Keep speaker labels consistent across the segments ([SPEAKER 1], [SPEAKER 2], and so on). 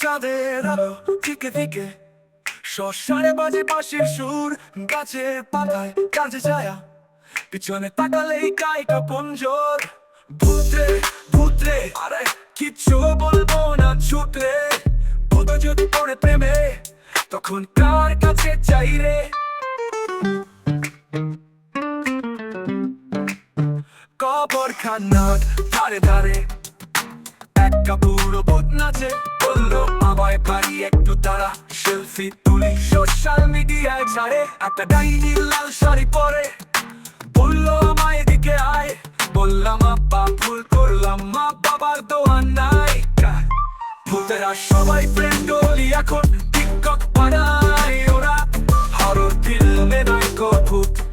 [SPEAKER 1] চাঁদের আলো দিকে দিকে শ্মশানে বাজে বাঁশির সুর গাছের পাতায় কাজে ছায়া। পিছনে তাকালেই গায়িকা পঞ্জর ভূতরে ভূতরে আরে কিচ্ছু বলব না ছুটরে বোধ যদি পড়ে প্রেমে, তখন কার কাছে চাই রে? কবর খান্নার ধারে ধারে একটা বুড়ো বোধ নাচে বলল, আমায় পারি একটু তারা সেলফি তুলি। সোশ্যাল মিডিয়ায় ছাড়ে একটা ডাইনি লাল শাড়ি পরে। বলল, আমায় এদিকে আয়। বললাম, আব্বা, ভুল করলাম, মা বাবার দোয়ান নাই। ভূতেরা সবাই ফ্রেন্ড হলি এখন টিকটক বানায় ওরা। হরর ফিল্মে নায়ক ভূত।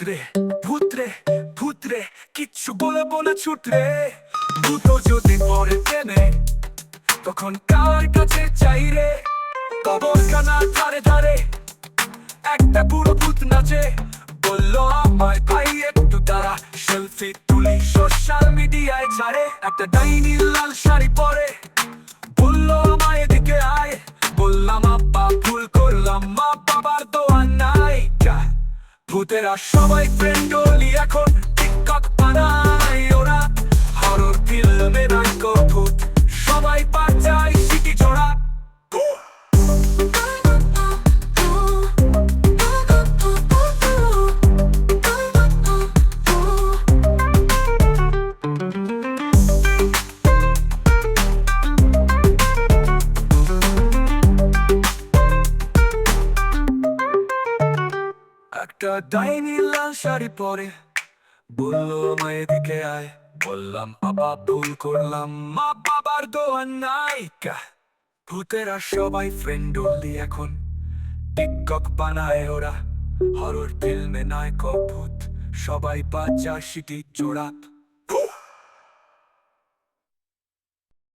[SPEAKER 1] ভূতরে ভূতরে ভূতরে কিচ্ছু বলব না ছুটরে। ভূত যদি পরে প্রেমে তখন কার কাছে চাই রে? কবর কানার ধারে ধারে, একটা বুড়ো ভূত নাচে। বলল, আমায় ভাই, একটু তারা সেলফি তুলি সোশ্যাল মিডিয়ায় ছাড়ে। একটা ডাইনি লাল শাড়ি পরে ভূতেরা সবাই ফ্রেন্ড হলি এখন। একটা ডাইনি লাল শাড়ি পরে। বলল, আমায় এদিকে আয়। বললাম বাবা ভুল করলাম। মা বাবার দোয়ার নাই কা। ভূতেরা সবাই ফ্রেন্ড ওলি এখন। টিকটক বানায় ওরা। হরর ফিল্মে নায়ক ভূত সবাই বাচ্চা সিটি জোড়া